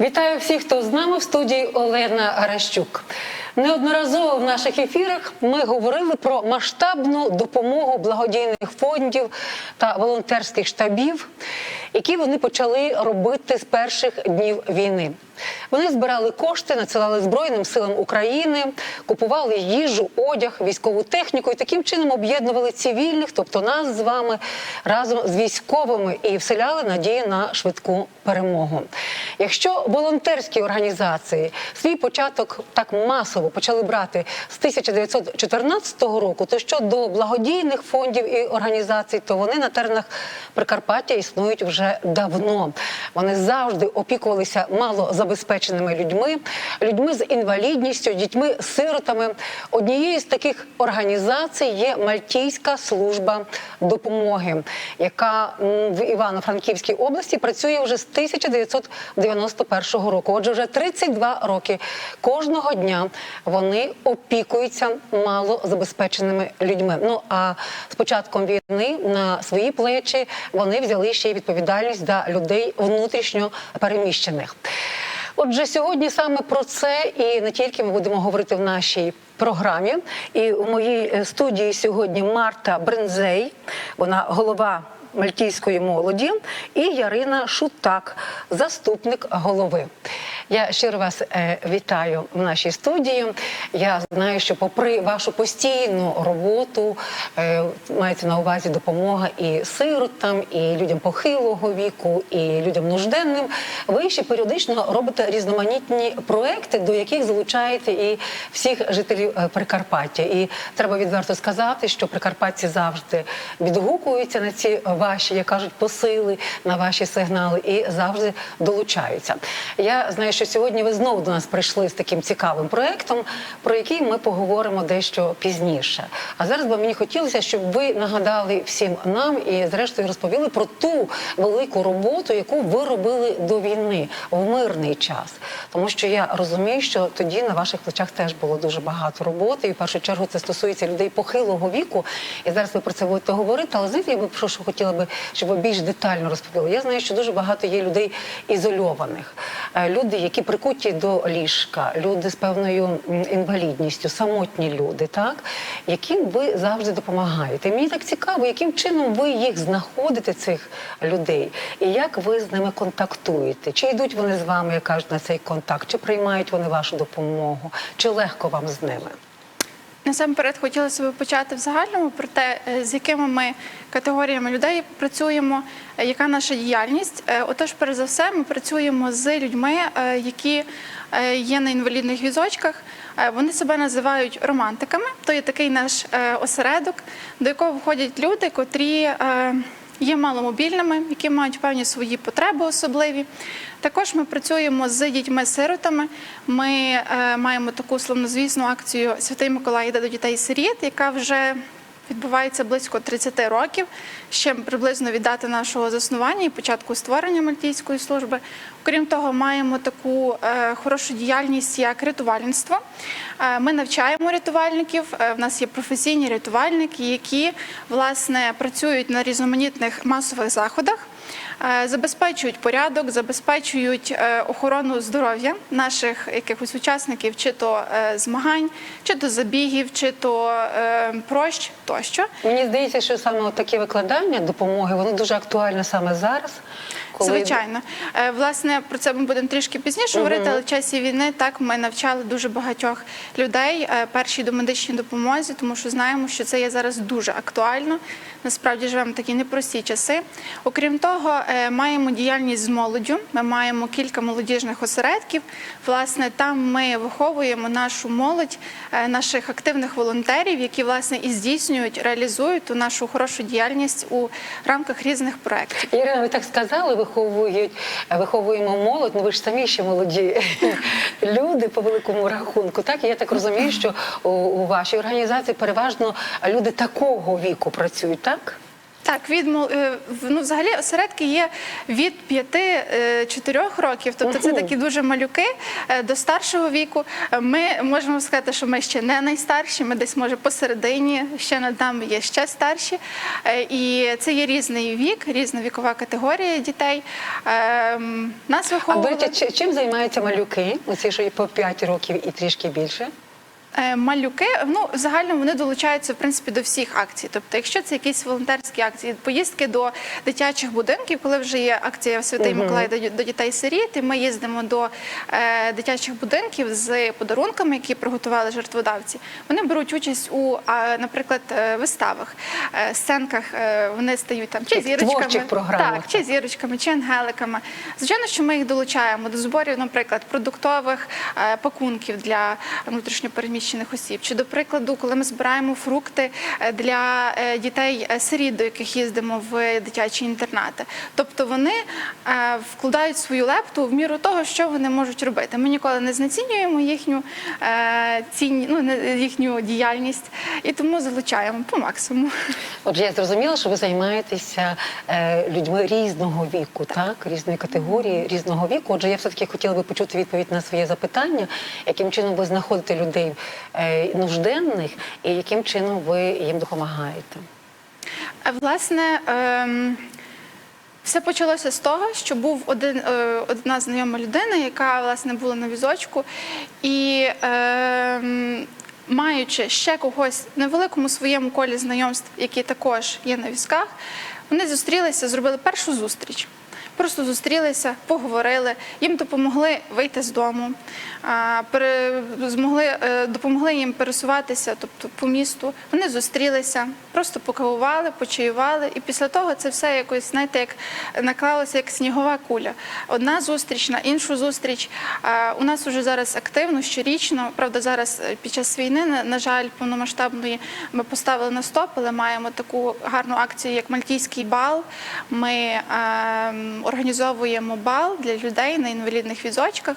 Вітаю всіх, хто з нами в студії Олена Гаращук. Неодноразово в наших ефірах ми говорили про масштабну допомогу благодійних фондів та волонтерських штабів, які вони почали робити з перших днів війни. Вони збирали кошти, надсилали Збройним силам України, купували їжу, одяг, військову техніку і таким чином об'єднували цивільних, тобто нас з вами разом з військовими і вселяли надії на швидку перемогу. Якщо волонтерські організації свій початок так масово почали брати з 1914 року, то щодо благодійних фондів і організацій, то вони на теренах Прикарпаття існують вже давно. Вони завжди опікувалися малозабезпеченими людьми, людьми з інвалідністю, дітьми-сиротами. Однією з таких організацій є Мальтійська служба допомоги, яка в Івано-Франківській області працює вже з 1991 року. Отже, вже 32 роки кожного дня вони опікуються малозабезпеченими людьми. Ну а з початком війни на свої плечі вони взяли ще й відповідальність за людей внутрішньо переміщених. Отже, сьогодні саме про це і не тільки ми будемо говорити в нашій програмі. І у моїй е, студії сьогодні Марта Брензей, вона голова мальтійської молоді, і Ярина Шутак, заступник голови. Я щиро вас е, вітаю в нашій студії. Я знаю, що попри вашу постійну роботу е, мається на увазі допомога і сиротам, і людям похилого віку, і людям нужденним. Ви ще періодично робите різноманітні проекти, до яких залучаєте і всіх жителів е, Прикарпаття. І треба відверто сказати, що прикарпатці завжди відгукуються на ці ваші, як кажуть, посили, на ваші сигнали і завжди долучаються. Я знаю, що сьогодні ви знову до нас прийшли з таким цікавим проектом, про який ми поговоримо дещо пізніше. А зараз би мені хотілося, щоб ви нагадали всім нам і, зрештою, розповіли про ту велику роботу, яку ви робили до війни в мирний час. Тому що я розумію, що тоді на ваших плечах теж було дуже багато роботи, і в першу чергу це стосується людей похилого віку. І зараз ви про це будете говорити. Але знаєте, я би про що хотіла би, щоб ви більш детально розповіли. Я знаю, що дуже багато є людей ізольованих, Е, люди, які прикуті до ліжка, люди з певною інвалідністю, самотні люди, так яким ви завжди допомагаєте. Мені так цікаво, яким чином ви їх знаходите, цих людей, і як ви з ними контактуєте? Чи йдуть вони з вами, як кажуть, на цей контакт, чи приймають вони вашу допомогу, чи легко вам з ними? Насамперед хотілося б почати в загальному про те, е, з якими ми категоріями людей працюємо, е, яка наша діяльність. Е, Отож, перш за все, ми працюємо з людьми, які є на інвалідних візочках. Вони себе називають романтиками. То є такий наш осередок, до якого входять люди, котрі є маломобільними, які мають певні свої потреби особливі. Також ми працюємо з дітьми-сиротами. Ми е, маємо таку славнозвісну акцію Святий Миколай йде до дітей сиріт, яка вже відбувається близько 30 років, ще приблизно від дати нашого заснування і початку створення Мальтійської служби. Окрім того, маємо таку е, хорошу діяльність, як рятувальництво. Е, ми навчаємо рятувальників. е, в нас є професійні рятувальники, які власне працюють на різноманітних масових заходах. Е, Забезпечують порядок, забезпечують е, охорону здоров'я наших якихось учасників, чи то е, змагань, чи то забігів, чи то прощ тощо. Мені здається, що саме такі викладання допомоги воно дуже актуальне саме зараз. Коли Звичайно, Е, власне про це ми будемо трішки пізніше говорити, але в часі війни так ми навчали дуже багатьох людей е, першій домедичній допомозі, тому що знаємо, що це є зараз дуже актуально. Насправді живемо в такі непрості часи. Окрім того, е, маємо діяльність з молоддю. Ми маємо кілька молодіжних осередків. Власне, там ми виховуємо нашу молодь, наших активних волонтерів, які власне і здійснюють, реалізують ту нашу хорошу діяльність у рамках різних проєктів. Ірина, ви так сказали, виховують, виховуємо молодь. Ну ви ж самі ще молоді люди по великому рахунку. Так і я так розумію, що у, вашій організації переважно люди такого віку працюють, так? Так, від е, ну, взагалі осередки є від 5-4 років, тобто це такі дуже малюки е, до старшого віку. Е, Ми можемо сказати, що ми ще не найстарші, ми десь може посередині, ще над нами є ще старші. Е, І це є різний вік, різна вікова категорія дітей. Е, Нас А виховували... речі, чи- чим займаються малюки? Оці, що по 5 років і трішки більше? Е, Малюки, ну в загальному вони долучаються в принципі до всіх акцій. Тобто, якщо це якісь волонтерські акції, поїздки до дитячих будинків, коли вже є акція Святий Миколай до, дітей сиріт, і ми їздимо до е, дитячих будинків з подарунками, які приготували жертводавці. Вони беруть участь у, наприклад, е, виставах, е, сценках. е, вони стають там чи зірочками, так, чи зірочками, чи ангеликами. Звичайно, що ми їх долучаємо до зборів, наприклад, продуктових е, пакунків для внутрішньопереміщених осіб. Чи, до прикладу, коли ми збираємо фрукти е, для е, дітей е, сиріт, до яких їздимо в дитячі інтернати. Тобто вони вкладають свою лепту в міру того, що вони можуть робити. Ми ніколи не знецінюємо їхню цінні, ну їхню діяльність і тому залучаємо по максимуму. Отже, я зрозуміла, що ви займаєтеся людьми різного віку, так? різної категорії, різного віку. Отже, я все-таки хотіла би почути відповідь на своє запитання, яким чином ви знаходите людей нужденних і яким чином ви їм допомагаєте. Власне, ем, все почалося з того, що був один, е, одна знайома людина, яка власне була на візочку, і ем, маючи ще когось в невеликому своєму колі знайомств, які також є на візках, вони зустрілися, зробили першу зустріч. Просто зустрілися, поговорили, їм допомогли вийти з дому, змогли, е, допомогли їм пересуватися, тобто по місту. Вони зустрілися, просто покавували, почаювали, і після того це все якось, знаєте, як наклалося як снігова куля. Одна зустріч на іншу зустріч. У нас уже зараз активно, щорічно. Правда, зараз е, під час війни, на, на жаль, повномасштабної ми поставили на стоп, але маємо таку гарну акцію, як Мальтійський бал. Ми ем, організовуємо бал для людей на інвалідних візочках.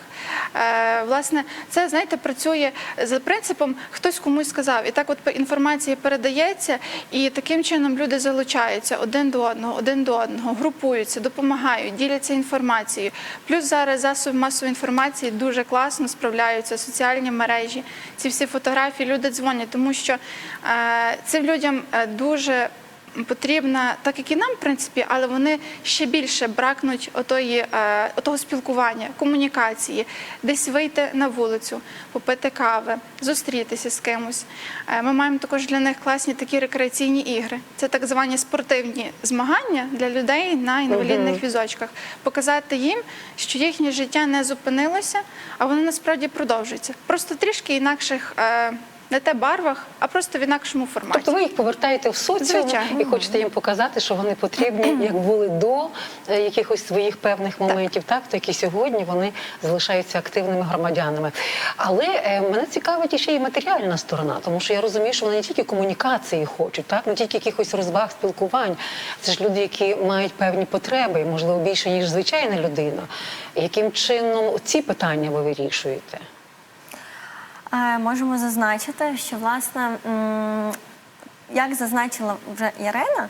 Е, власне, це знаєте, працює за принципом хтось комусь сказав, і так от інформація передається, і таким чином люди залучаються один до одного, один до одного, групуються, допомагають, діляться інформацією. Плюс зараз засоби масової інформації дуже класно справляються, соціальні мережі, ці всі фотографії люди дзвонять, тому що е, цим людям е, дуже потрібна, так як і нам, в принципі, але вони ще більше бракнуть отої, е, отого спілкування, комунікації, десь вийти на вулицю, попити кави, зустрітися з кимось. Е, Ми маємо також для них класні такі рекреаційні ігри. Це так звані спортивні змагання для людей на інвалідних візочках. Показати їм, що їхнє життя не зупинилося, а воно насправді продовжується. Просто трішки інакших. Не те барвах, а просто в інакшому форматі. Тобто ви їх повертаєте в соціум Звичайно. і хочете їм показати, що вони потрібні, як були до е, якихось своїх певних моментів, так так і сьогодні вони залишаються активними громадянами. Але е, мене цікавить ще й матеріальна сторона, тому що я розумію, що вони не тільки комунікації хочуть, так не тільки якихось розваг, спілкувань. Це ж люди, які мають певні потреби, можливо, більше ніж звичайна людина. Яким чином ці питання ви вирішуєте? Е, Можемо зазначити, що власне, як зазначила вже Ірина,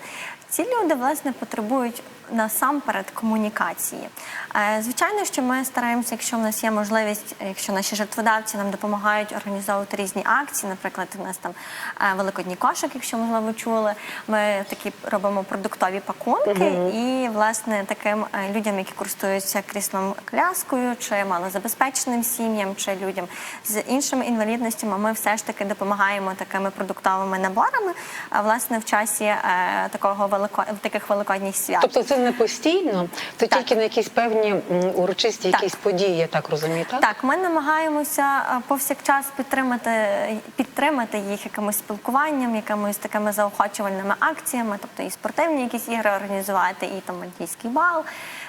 ці люди власне потребують насамперед комунікації. Е, Звичайно, що ми стараємося, якщо в нас є можливість, якщо наші жертводавці нам допомагають організовувати різні акції, наприклад, у нас там е, великодній кошик, якщо можливо чули, ми такі робимо продуктові пакунки, і власне таким е, людям, які користуються кріслом коляскою, чи малозабезпеченим сім'ям, чи людям з іншими інвалідностями, ми все ж таки допомагаємо такими продуктовими наборами. А власне в часі такого велико таких великодніх свят. Тобто це не постійно, то Так. тільки на якісь певні урочисті Так. якісь події, я так розумію, так? Так, ми намагаємося е, повсякчас підтримати, підтримати їх якимось спілкуванням, якимись такими заохочувальними акціями, тобто і спортивні якісь ігри організувати, і там мальтійський бал.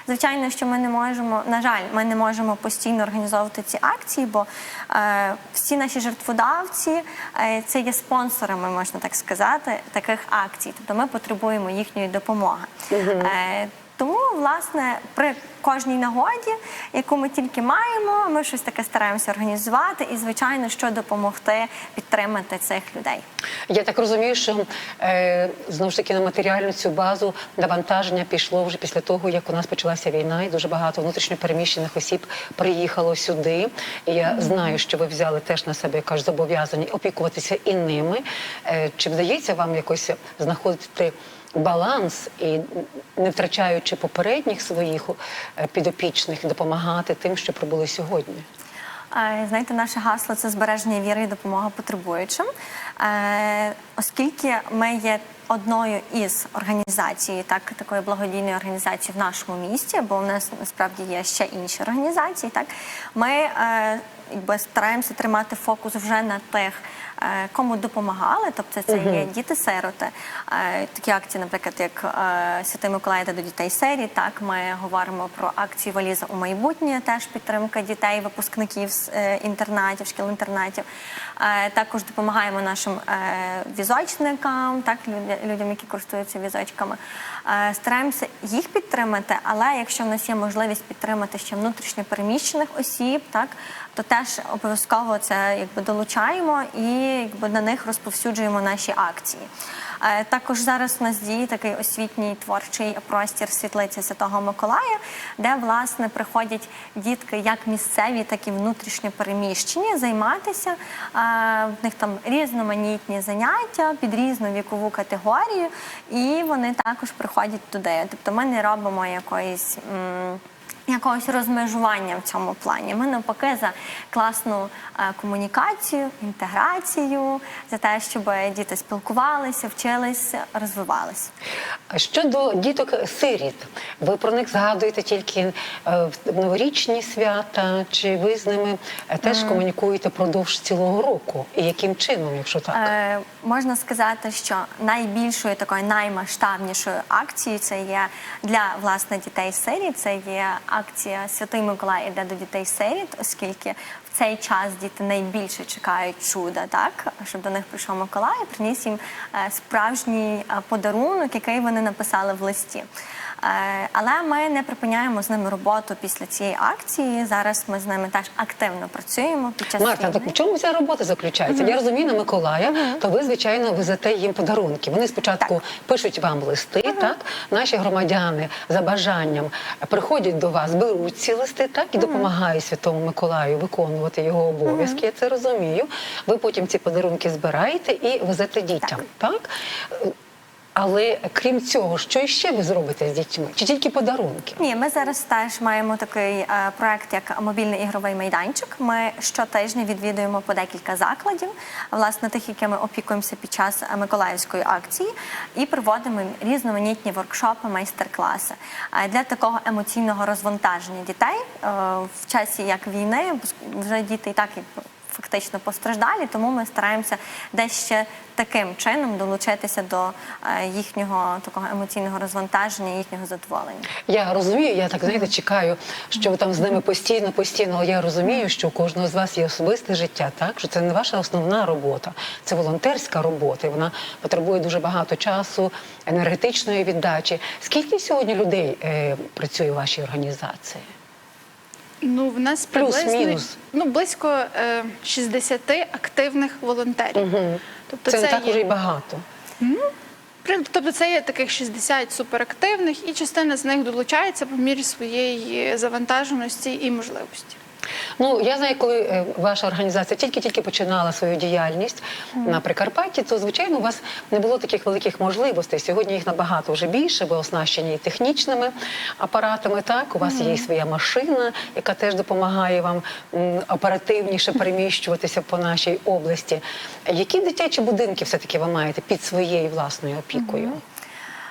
Звичайно, що ми не можемо, на жаль, ми не можемо постійно організовувати ці акції, бо е, всі наші жертводавці е, це є спонсорами, можна так сказати, таких акцій. Тобто ми потребуємо їхньої допомоги. Е, тому, власне, при кожній нагоді, яку ми тільки маємо, ми щось таке стараємося організувати і, звичайно, що допомогти підтримати цих людей. Я так розумію, що е, знову ж таки на матеріальну цю базу навантаження пішло вже після того, як у нас почалася війна, і дуже багато внутрішньопереміщених осіб приїхало сюди. І я знаю, що ви взяли теж на себе якась зобов'язані опікуватися і ними. Е, чи вдається вам якось знаходити баланс і не втрачаючи попередніх своїх е, підопічних, допомагати тим, що прибули сьогодні? Знаєте, наше гасло це збереження віри і допомога потребуючим. Е, Оскільки ми є одною із організацій, так такої благодійної організації в нашому місті, бо у нас насправді є ще інші організації. Так ми е, якби стараємося тримати фокус вже на тих. е, Кому допомагали, тобто це є діти-сироти. Е, Такі акції, наприклад, як е, Святий Миколай йде до дітей серії. Так, ми говоримо про акцію Валіза у майбутнє, теж підтримка дітей, випускників з інтернатів, шкіл-інтернатів. Е, Також допомагаємо нашим візочникам, так, людям, які користуються візочками. Стараємося їх підтримати, але якщо в нас є можливість підтримати ще внутрішньо переміщених осіб, так, то теж обов'язково це якби долучаємо і якби на них розповсюджуємо наші акції. Е, Також зараз у нас діє такий освітній творчий простір світлиці Святого Миколая, де власне приходять дітки як місцеві, так і внутрішньо переміщені займатися. Е, В них там різноманітні заняття під різну вікову категорію, і вони також приходять туди. Тобто ми не робимо якоїсь. Якогось розмежування в цьому плані. Ми навпаки за класну е, комунікацію, інтеграцію, за те, щоб діти спілкувалися, вчилися, розвивалися. Щодо діток сиріт, ви про них згадуєте тільки е, в новорічні свята, чи ви з ними е, теж комунікуєте продовж цілого року? І яким чином, якщо так? Е, можна сказати, що найбільшою такою наймасштабнішою акцією це є для власне дітей сиріт. Це є акція Святий Миколай іде до дітей сиріт, оскільки в цей час діти найбільше чекають чуда, так щоб до них прийшов Миколай і приніс їм е, справжній е, подарунок, який вони написали в листі. Е, Але ми не припиняємо з ними роботу після цієї акції. Зараз ми з ними теж активно працюємо під час Марта, так в чому ця робота заключається? Я розумію на Миколая, то ви, звичайно, везете їм подарунки. Вони спочатку пишуть вам листи, так? Наші громадяни за бажанням приходять до вас, беруть ці листи, так і допомагають Святому Миколаю виконувати його обов'язки. Я це розумію. Ви потім ці подарунки збираєте і везете дітям, так? Але крім цього, що ще ви зробите з дітьми? Чи тільки подарунки? Ні, ми зараз теж маємо такий е, проект, як мобільний ігровий майданчик. Ми щотижня відвідуємо по декілька закладів, власне, тих, якими опікуємося під час е, миколаївської акції, і проводимо різноманітні воркшопи, майстер-класи Е, для такого емоційного розвантаження дітей е, в часі як війни, вже діти і так і фактично постраждалі, тому ми стараємося десь ще таким чином долучитися до е, їхнього такого емоційного розвантаження, їхнього задоволення. Я розумію, я так знаєте, чекаю, що ви там з ними постійно, постійно. Але я розумію, що у кожного з вас є особисте життя, так що це не ваша основна робота, це волонтерська робота. І вона потребує дуже багато часу, енергетичної віддачі. Скільки сьогодні людей е, працює у вашій організації? Ну, в нас приблизно ну, близько е, 60 активних волонтерів. Тобто це, не так є- уже й багато. Ну, Тобто це є таких 60 суперактивних, і частина з них долучається по мірі своєї завантаженості і можливості. Ну я знаю, коли е, ваша організація тільки-тільки починала свою діяльність на Прикарпатті, то звичайно у вас не було таких великих можливостей. Сьогодні їх набагато вже більше, ви оснащені і технічними апаратами. Так, у вас є і своя машина, яка теж допомагає вам оперативніше переміщуватися по нашій області. Які дитячі будинки все таки ви маєте під своєю власною опікою?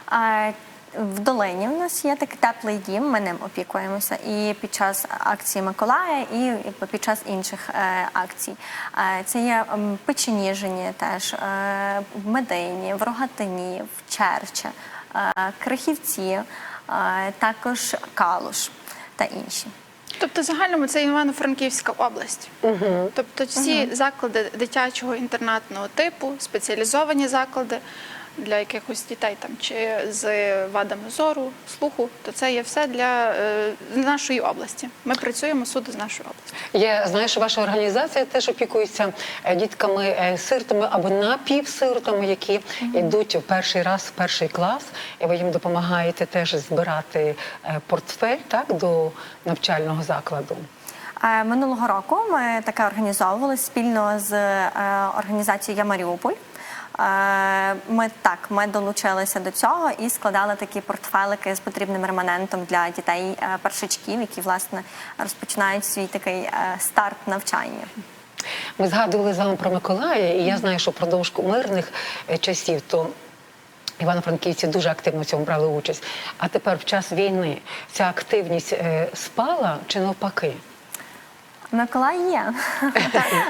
А в долині у нас є такий теплий дім, ми ним опікуємося і під час акції Миколая, і під час інших е, акцій. Е, це є м, Печеніжині теж, е, в Медині, в Рогатині, в Черче, е, Крихівці, е, також Калуш та інші. Тобто, загальному це Івано-Франківська область. Тобто, всі заклади дитячого інтернатного типу, спеціалізовані заклади, для якихось дітей там чи з вадами зору, слуху, то це є все для е, нашої області. Ми працюємо суто з нашої області. Я знаю, що ваша організація теж опікується е, дітками е, сиротами або напівсиротами, які йдуть в перший раз в перший клас, і ви їм допомагаєте теж збирати портфель так до навчального закладу. Минулого року ми таке організовували спільно з організацією Я Маріуполь. Е, Ми так ми долучилися до цього і складали такі портфелики з потрібним реманентом для дітей е, першачків, які власне розпочинають свій такий е, старт навчання. Ми згадували з вами про Миколая, і я знаю, що впродовж мирних часів то. Івано-Франківці дуже активно в цьому брали участь. А тепер, в час війни, ця активність спала чи навпаки? Миколай є.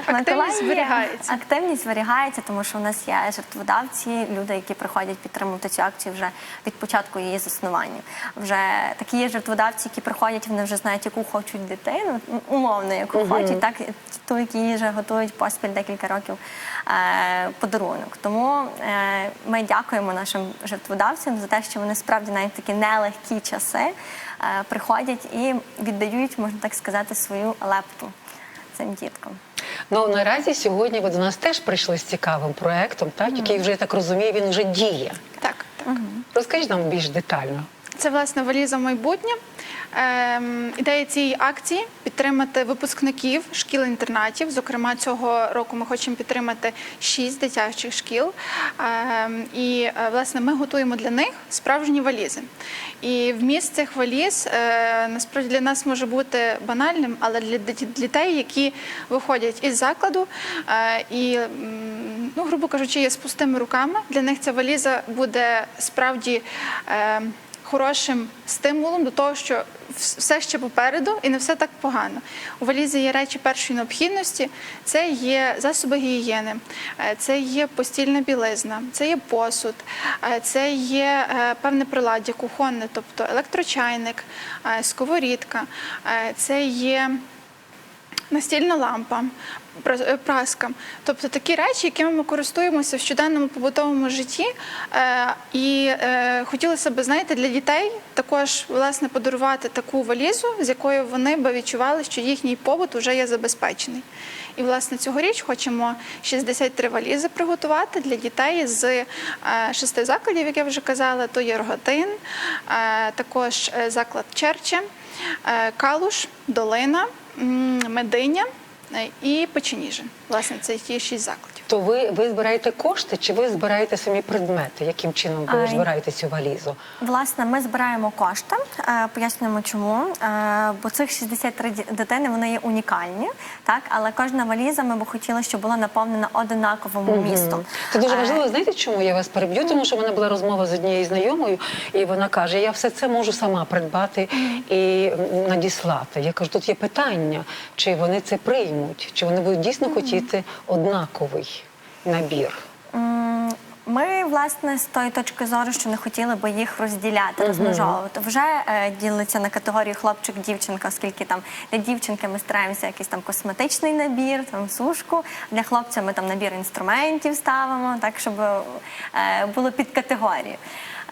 активність зберігається. Активність зберігається, тому що у нас є жертводавці, люди, які приходять підтримувати цю акцію вже від початку її заснування. Вже такі є жертводавці, які приходять, вони вже знають, яку хочуть дитину, ну, умовно, яку хочуть, так ту, які їй вже готують поспіль декілька років е, подарунок. Тому е, ми дякуємо нашим жертводавцям за те, що вони справді навіть в такі нелегкі часи е, приходять і віддають, можна так сказати, свою лепту цим діткам. Ну наразі сьогодні ви до нас теж прийшли з цікавим проектом, так який вже я так розумію, він вже діє. Так, так. Розкажіть нам більш детально. Це власне валіза майбутнє. Ем, ідея цієї акції підтримати випускників шкіл-інтернатів. Зокрема, цього року ми хочемо підтримати шість дитячих шкіл. Ем, і е, власне ми готуємо для них справжні валізи. І вміст цих валіз е, насправді для нас може бути банальним, але для дітей, які виходять із закладу е, і, ну, грубо кажучи, є з пустими руками, для них ця валіза буде справді. Хорошим стимулом до того, що все ще попереду і не все так погано. У валізі є речі першої необхідності, це є засоби гігієни, е, це є постільна білизна, це є посуд, е, це є е, певне приладдя кухонне, тобто електрочайник, сковорідка, це є настільна лампа, е, праска. Тобто такі речі, якими ми користуємося в щоденному побутовому житті. Е, і е, хотілося б, знаєте, для дітей також власне подарувати таку валізу, з якою вони би відчували, що їхній побут вже є забезпечений. І власне цьогоріч хочемо 63 валізи приготувати для дітей з шести закладів, як я вже казала, то є Рогатин, також заклад Черче, Калуш, Долина, Мединя е, і Печеніжин. Власне, це ті шість закладів. То ви, ви збираєте кошти чи ви збираєте самі предмети? Яким чином ви збираєте цю валізу? Власне, ми збираємо кошти. е, Пояснюємо, чому. Е, Бо цих 63 ді- дитини вони є унікальні, так але кожна валіза ми б хотіли, щоб була наповнена одинаковим містом. Це дуже Е, важливо. Знаєте, чому я вас переб'ю? Тому що в мене була розмова з однією знайомою, і вона каже: я все це можу сама придбати і надіслати. Я кажу, тут є питання, чи вони це приймуть, чи вони будуть дійсно хотіти однаковий набір. Ми, власне, з тої точки зору, що не хотіли би їх розділяти, розмежовувати. Вже е, ділиться на категорії хлопчик-дівчинка, оскільки там для дівчинки ми стараємося якийсь там косметичний набір, там сушку. Для хлопця ми там набір інструментів ставимо, так щоб е, було під категорію.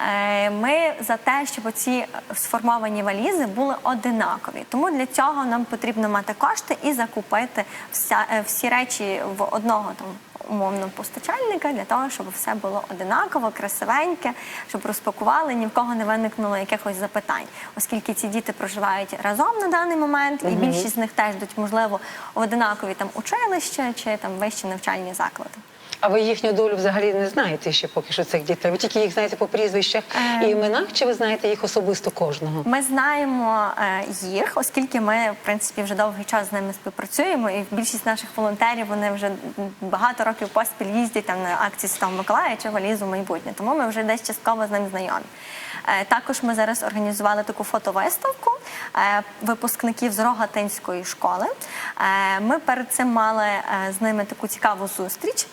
Е, Ми за те, щоб ці сформовані валізи були одинакові. Тому для цього нам потрібно мати кошти і закупити вся, е, всі речі в одного там умовно постачальника для того, щоб все було одинаково, красивеньке, щоб розпакували, ні в кого не виникнуло якихось запитань, оскільки ці діти проживають разом на даний момент, і більшість з них теж йдуть, можливо, в одинакові там училища чи там вищі навчальні заклади. А ви їхню долю взагалі не знаєте ще поки що цих дітей? Ви тільки їх знаєте по прізвищах і Е. іменах, чи ви знаєте їх особисто кожного? Ми знаємо е, їх, оскільки ми, в принципі, вже довгий час з ними співпрацюємо, і більшість наших волонтерів вони вже багато років поспіль їздять там на акції Святого Миколая чи валізу майбутнє. Тому ми вже десь частково з ними знайомі. Е, Також ми зараз організували таку фотовиставку е, випускників з Рогатинської школи. Ми перед цим мали з ними таку цікаву зустріч.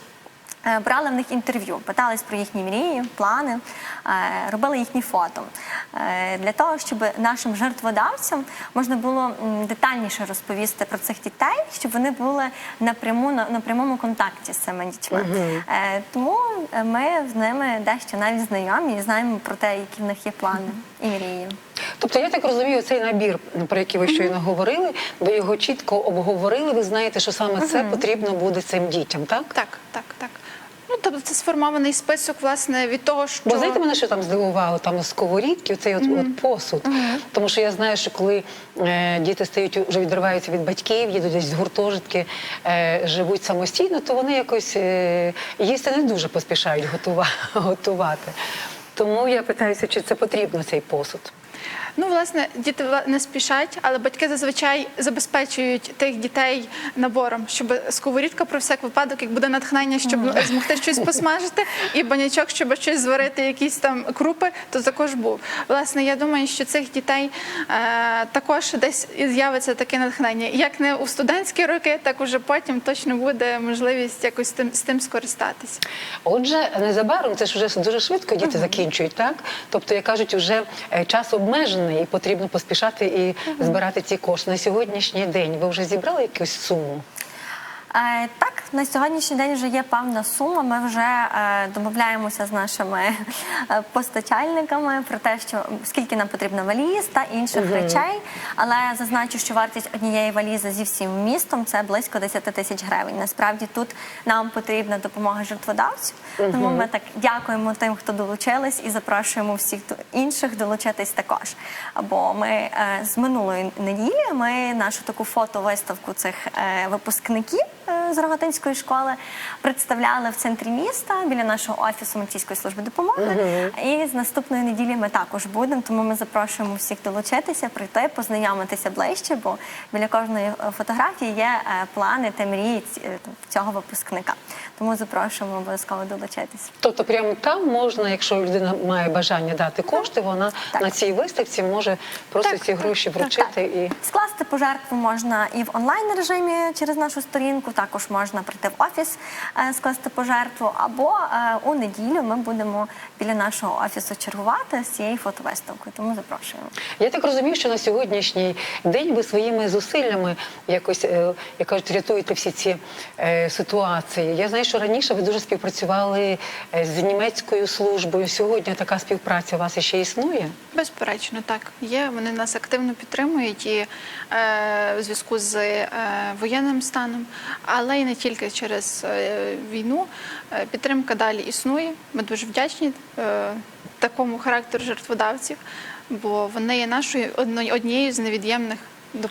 Е, Брали в них інтерв'ю, питались про їхні мрії, плани, е, робили їхні фото Е, для того, щоб нашим жертводавцям можна було детальніше розповісти про цих дітей, щоб вони були напряму на, прямому контакті з цими дітьми. Тому ми з ними дещо навіть знайомі і знаємо про те, які в них є плани і мрії. Тобто, я так розумію, цей набір, про який ви щойно говорили, ви його чітко обговорили. Ви знаєте, що саме це потрібно буде цим дітям, так? Так, так, так. Тобто це сформований список, власне, від того, що Бо знаєте, мене що там здивувало? Там сковорідки, цей от, от посуд. Тому що я знаю, що коли е, діти стають вже відриваються від батьків, їдуть десь з гуртожитки, е, живуть самостійно, то вони якось е, їсти не дуже поспішають готувати. Тому я питаюся, чи це потрібно цей посуд. Ну, власне, діти не спішать, але батьки зазвичай забезпечують тих дітей набором, щоб сковорідка про всяк випадок, як буде натхнення, щоб змогти щось посмажити, і банячок, щоб щось зварити, якісь там крупи, то також був. Власне, я думаю, що цих дітей е, також десь і з'явиться таке натхнення. Як не у студентські роки, так уже потім точно буде можливість якось тим, з тим скористатися. Отже, незабаром це ж вже дуже швидко діти закінчують, так? Тобто, як кажуть, вже е, час обмежений і потрібно поспішати і збирати ці кошти. На сьогоднішній день ви вже зібрали якусь суму? Е, Так, на сьогоднішній день вже є певна сума. Ми вже е, домовляємося з нашими е, постачальниками про те, що скільки нам потрібно валіз та інших речей. Але зазначу, що вартість однієї валізи зі всім вмістом це близько 10 тисяч гривень. Насправді тут нам потрібна допомога жертводавців. Тому ми так дякуємо тим, хто долучились, і запрошуємо всіх інших долучитись також. Бо ми з минулої неділі ми нашу таку фотовиставку цих випускників з Рогатинської школи представляли в центрі міста біля нашого офісу Мальтійської служби допомоги. І з наступної неділі ми також будемо. Тому ми запрошуємо всіх долучитися, прийти, познайомитися ближче, бо біля кожної е, фотографії є е, плани та мрії е, цього випускника. Тому запрошуємо обов'язково долучитися. Тобто, прямо там можна, якщо людина має бажання дати кошти, вона Так. на цій виставці може просто Так, ці гроші так, вручити і. Скласти пожертву можна і в онлайн режимі через нашу сторінку. Також можна прийти в офіс, е, скласти пожертву. Або е, у неділю ми будемо біля нашого офісу чергувати з цією фотовиставкою. Тому запрошуємо. Я так розумію, що на сьогоднішній день ви своїми зусиллями якось, е, як кажуть, рятуєте всі ці ситуації. Я знаю, що раніше ви дуже співпрацювали з німецькою службою. Сьогодні така співпраця у вас ще існує? Безперечно, так є. Вони нас активно підтримують і е, в зв'язку з е, воєнним станом, але й не тільки через е, війну. Е, підтримка далі існує. Ми дуже вдячні е, такому характеру жертводавців, бо вони є нашою однією з невід'ємних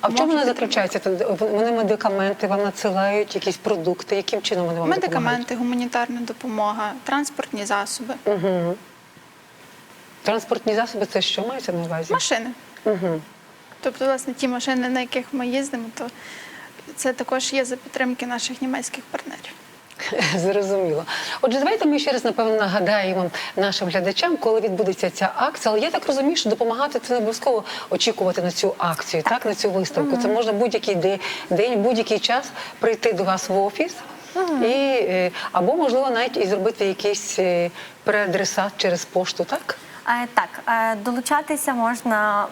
А в чому вона заключається? Вони медикаменти вам надсилають, якісь продукти. Яким чином вони вам допомагають? Медикаменти, гуманітарна допомога, транспортні засоби, Угу. Транспортні засоби це що мається на увазі? машини. Угу. Тобто, власне, ті машини, на яких ми їздимо, то це також є за підтримки наших німецьких партнерів. Зрозуміло. Отже, давайте ми ще раз напевно нагадаємо нашим глядачам, коли відбудеться ця акція. Але я так розумію, що допомагати це не обов'язково очікувати на цю акцію, так, на цю виставку. Це можна будь-який де- день, будь-який час прийти до вас в офіс. І, е, або можливо навіть і зробити якийсь е, переадресат через пошту, так? Е, Так, е, долучатися можна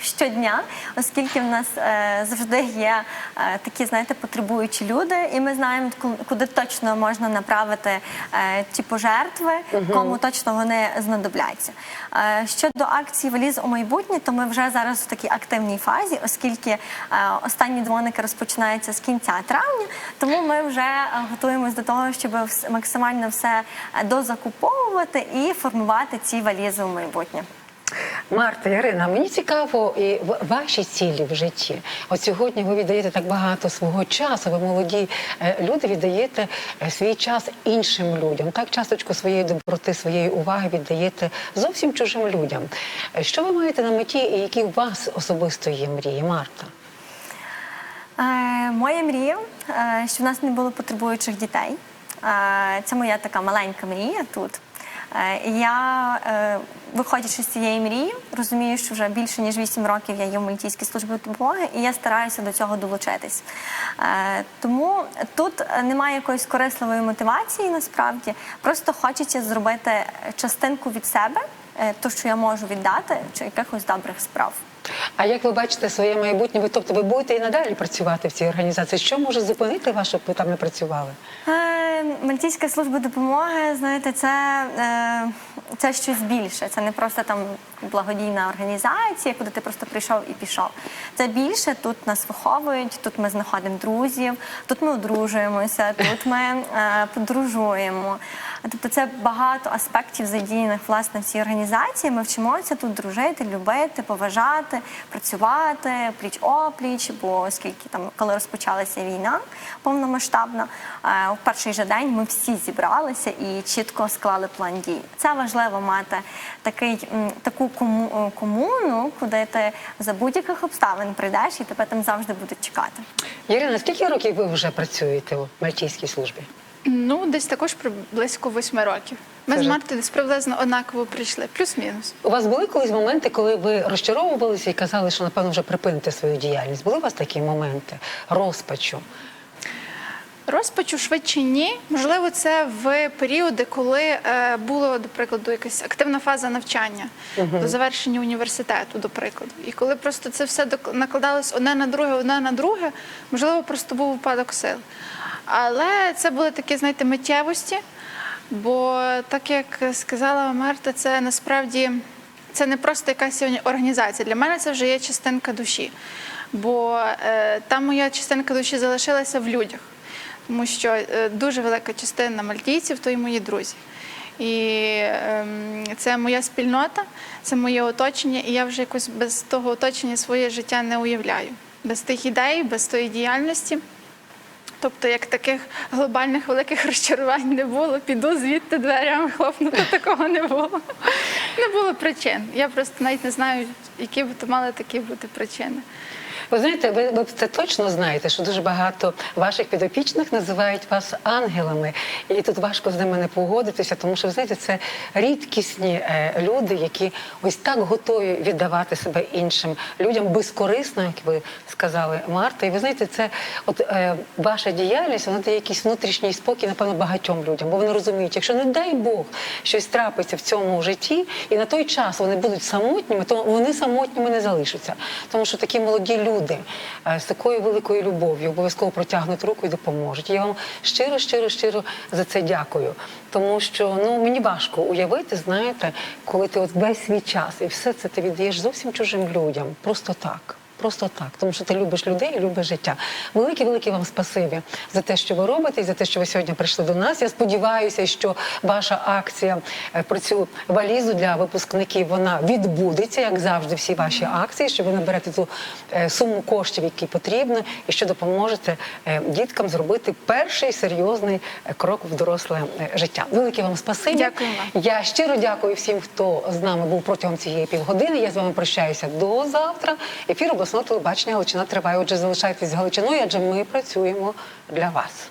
щодня, оскільки в нас е, завжди є е, такі, знаєте, потребуючі люди, і ми знаємо, ку- куди точно можна направити е, ті пожертви, кому точно вони знадобляться. Е, Щодо акції Валіз у майбутнє, то ми вже зараз в такій активній фазі, оскільки е, останні дзвоники розпочинаються з кінця травня, тому ми вже е, готуємось до того, щоб максимально все е, дозакуповувати і формувати ці валізи у майбутнє. Марта, Ярина, мені цікаво і в- ваші цілі в житті. От сьогодні ви віддаєте так багато свого часу. Ви молоді е, люди віддаєте е, свій час іншим людям. Так часточку своєї доброти, своєї уваги віддаєте зовсім чужим людям. Е, Що ви маєте на меті, і які у вас особисто є мрії, Марта? Е, моя мрія, щоб в нас не було потребуючих дітей. Е, це моя така маленька мрія тут. Е, я е, виходячи з цієї мрії, розумію, що вже більше ніж 8 років я є в Мальтійській службі допомоги, і я стараюся до цього долучитись. Е, тому тут немає якоїсь корисливої мотивації насправді. Просто хочеться зробити частинку від себе, то, що я можу віддати, чи якихось добрих справ. А як ви бачите своє майбутнє? Ви тобто ви будете і надалі працювати в цій організації? Що може зупинити вас, щоб ви там не працювали? Е, Мальтійська служба допомоги, знаєте, це, е, це щось більше. Це не просто там благодійна організація, куди ти просто прийшов і пішов. Це більше тут нас виховують, тут ми знаходимо друзів, тут ми одружуємося, тут ми е, подорожуємо. Тобто це багато аспектів задіяних власне в цій організації. Ми вчимося тут дружити, любити, поважати, працювати пліч опліч, бо оскільки там, коли розпочалася війна повномасштабна, е, в перший же день ми всі зібралися і чітко склали план дій. Це важливо мати такий таку кому- комуну, куди ти за будь-яких обставин прийдеш і тебе там завжди будуть чекати. Ірина, скільки років ви вже працюєте у мальтійській службі? Ну, десь також при близько восьми років. Ми з Марти десь приблизно однаково прийшли, плюс-мінус. У вас були колись моменти, коли ви розчаровувалися і казали, що напевно вже припините свою діяльність? Були у вас такі моменти розпачу? Розпачу швидше ні. Можливо, це в періоди, коли е, було, до прикладу, якась активна фаза навчання до завершення університету, до прикладу. І коли просто це все накладалось одне на друге, одне на друге, можливо, просто був випадок сил. Але це були такі, знаєте, миттєвості. Бо так як сказала Марта, це насправді це не просто якась сьогодні організація. Для мене це вже є частинка душі. Бо е, там моя частинка душі залишилася в людях, тому що е, дуже велика частина мальтійців то і мої друзі. І ем, це моя спільнота, це моє оточення, і я вже якось без того оточення своє життя не уявляю. Без тих ідей, без тої діяльності. Тобто, як таких глобальних великих розчарувань не було, піду звідти дверями хлопнути, такого не було. Не було причин. Я просто навіть не знаю, які б то мали такі бути причини. Ви знаєте, ви, ви це точно знаєте, що дуже багато ваших підопічних називають вас ангелами, і тут важко з ними не погодитися, тому що ви знаєте, це рідкісні е, люди, які ось так готові віддавати себе іншим людям безкорисно, як ви сказали, Марта. І ви знаєте, це от е, ваша діяльність, вона дає якийсь внутрішній спокій, напевно, багатьом людям, бо вони розуміють, якщо не дай Бог щось трапиться в цьому житті, і на той час вони будуть самотніми, то вони самотніми не залишаться. Тому що такі молоді люди е, з такою великою любов'ю обов'язково протягнуть руку і допоможуть. Я вам щиро, щиро, щиро за це дякую. Тому що ну мені важко уявити, знаєте, коли ти от весь свій час і все це ти віддаєш зовсім чужим людям, просто так. Просто так, тому що ти любиш людей і любиш життя. Велике, велике вам спасибі за те, що ви робите, і за те, що ви сьогодні прийшли до нас. Я сподіваюся, що ваша акція е, про цю валізу для випускників вона відбудеться, як завжди, всі ваші акції, що ви наберете ту е, суму коштів, які потрібно, і що допоможете е, діткам зробити перший серйозний крок в доросле життя. Велике вам спасибі. Дякую. Я щиро дякую всім, хто з нами був протягом цієї півгодини. Я з вами прощаюся до завтра. Ефір обласного телебачення Галичина триває. Отже, залишайтесь з Галичиною, адже ми працюємо для вас.